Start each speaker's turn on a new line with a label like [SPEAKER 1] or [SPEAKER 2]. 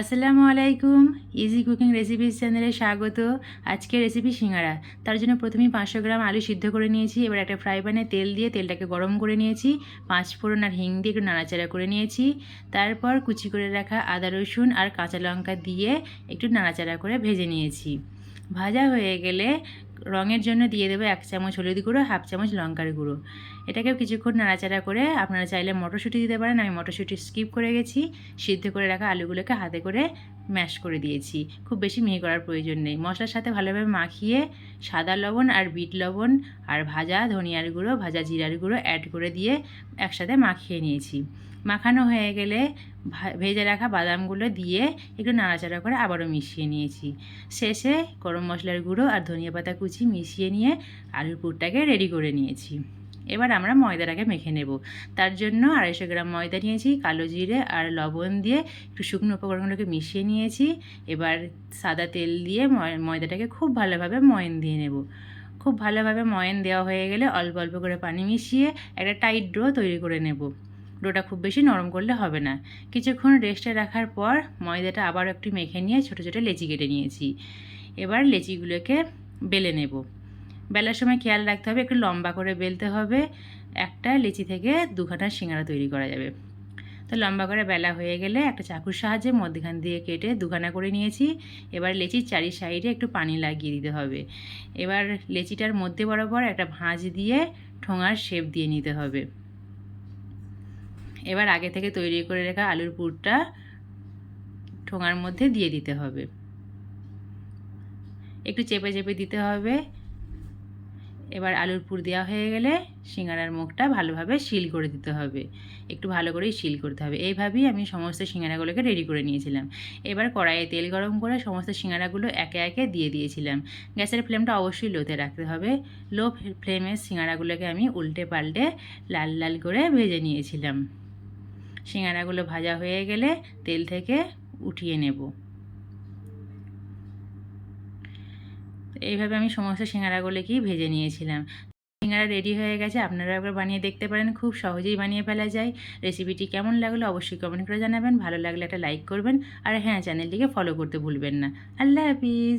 [SPEAKER 1] আসসালামু আলাইকুম। Easy cooking recipes চ্যানেলে স্বাগত। আজকে রেসিপি সিঙ্গারা। তার জন্য প্রথমেই পাঁচশো গ্রাম আলু সিদ্ধ করে নিয়েছি। এবার একটা ফ্রাই প্যানে তেল দিয়ে তেলটাকে গরম করে নিয়েছি। পাঁচ ফোড়ন আর হিং দিয়ে একটু নাড়াচাড়া করে নিয়েছি। তারপর কুচি করে রাখা আদা, রসুন আর কাঁচা লঙ্কা দিয়ে একটু নাড়াচাড়া করে ভেজে নিয়েছি। ভাজা হয়ে গেলে রঙের জন্য দিয়ে দেবো এক চামচ হলুদ গুঁড়ো, হাফ চামচ লঙ্কার গুঁড়ো। এটাকেও কিছুক্ষণ নাড়াচাড়া করে আপনারা চাইলে মটরশুঁটি দিতে পারেন। আমি মটরশুঁটি স্কিপ করে গেছি। সিদ্ধ করে রাখা আলুগুলোকে হাতে করে ম্যাশ করে দিয়েছি। খুব বেশি মিহি করার প্রয়োজন নেই। মশলার সাথে ভালোভাবে মাখিয়ে সাদা লবণ আর বিট লবণ আর ভাজা ধনিয়ার গুঁড়ো, ভাজা জিরার গুঁড়ো অ্যাড করে দিয়ে একসাথে মাখিয়ে নিয়েছি। মাখানো হয়ে গেলে ভেজে রাখা বাদামগুলো দিয়ে একটু নাড়াচাড়া করে আবারও মিশিয়ে নিয়েছি। শেষে গরম মশলার গুঁড়ো আর ধনিয়া পাতা কুচি মিশিয়ে নিয়ে আলুর পুরটাকে রেডি করে নিয়েছি। এবার আমরা ময়দাটাকে মেখে নেব। তার জন্য আড়াইশো গ্রাম ময়দা নিয়েছি, কালো জিরে আর লবণ দিয়ে একটু শুকনো উপকরণগুলোকে মিশিয়ে নিয়েছি। এবার সাদা তেল দিয়ে ময়- ময়দাটাকে খুব ভালোভাবে ময়ন দিয়ে নেব। খুব ভালোভাবে ময়ন দেওয়া হয়ে গেলে অল্প অল্প করে পানি মিশিয়ে একটা টাইট ডো তৈরি করে নেব। ডোটা খুব বেশি নরম করলে হবে না। কিছুক্ষণ রেস্টে রাখার পর ময়দাটা আবার একটু মেখে নিয়ে ছোটো ছোটো লেচি কেটে নিয়েছি। এবার লেচিগুলোকে বেলে নেব। বেলার সময় খেয়াল রাখতে হবে, একটু লম্বা করে বেলতে হবে। একটা লেচি থেকে দুখানা সিঙ্গারা তৈরি করা যাবে। তো লম্বা করে বেলা হয়ে গেলে একটা চাকুর সাহায্যে মধ্যখান দিয়ে কেটে দুখানা করে নিয়েছি। এবার লেচির চারি সাইডে একটু পানি লাগিয়ে দিতে হবে। এবার লেচিটার মধ্যে বরাবর একটা ভাঁজ দিয়ে ঠোঙার শেপ দিয়ে নিতে হবে। এবার আগে থেকে তৈরি করে রাখা আলুর পুরটা ঠোঙার মধ্যে দিয়ে দিতে হবে। একটু চেপে চেপে দিতে হবে। এবার আলুর পুর দেওয়া হয়ে গেলে সিঙ্গারার মুখটা ভালোভাবে শিল করে দিতে হবে। একটু ভালো করেই শিল করতে হবে। এইভাবেই আমি সমস্ত সিঙ্গারাগুলোকে রেডি করে নিয়েছিলাম। এবার কড়াইয়ে তেল গরম করে সমস্ত সিঙ্গারাগুলো একে একে দিয়ে দিয়েছিলাম। গ্যাসের ফ্লেমটা অবশ্যই লোতে রাখতে হবে। লো ফ্লেমে সিঙ্গারাগুলোকে আমি উল্টে পাল্টে লাল লাল করে ভেজে নিয়েছিলাম। সিঙ্গারাগুলো ভাজা হয়ে গেলে তেল থেকে উঠিয়ে নেব। এইভাবে আমি সমস্ত সিঙ্গারাগুলোকেই ভেজে নিয়েছিলাম। সিঙ্গারা রেডি হয়ে গেছে, আপনারা একবার বানিয়ে দেখতে পারেন, খুব সহজেই বানিয়ে ফেলা যায়। রেসিপিটি কেমন লাগল অবশ্যই কমেন্ট করে জানাবেন, ভালো লাগলে একটা লাইক করবেন, আর হ্যাঁ চ্যানেলটিকে ফলো করতে ভুলবেন না। আল্লাহ হাফিজ!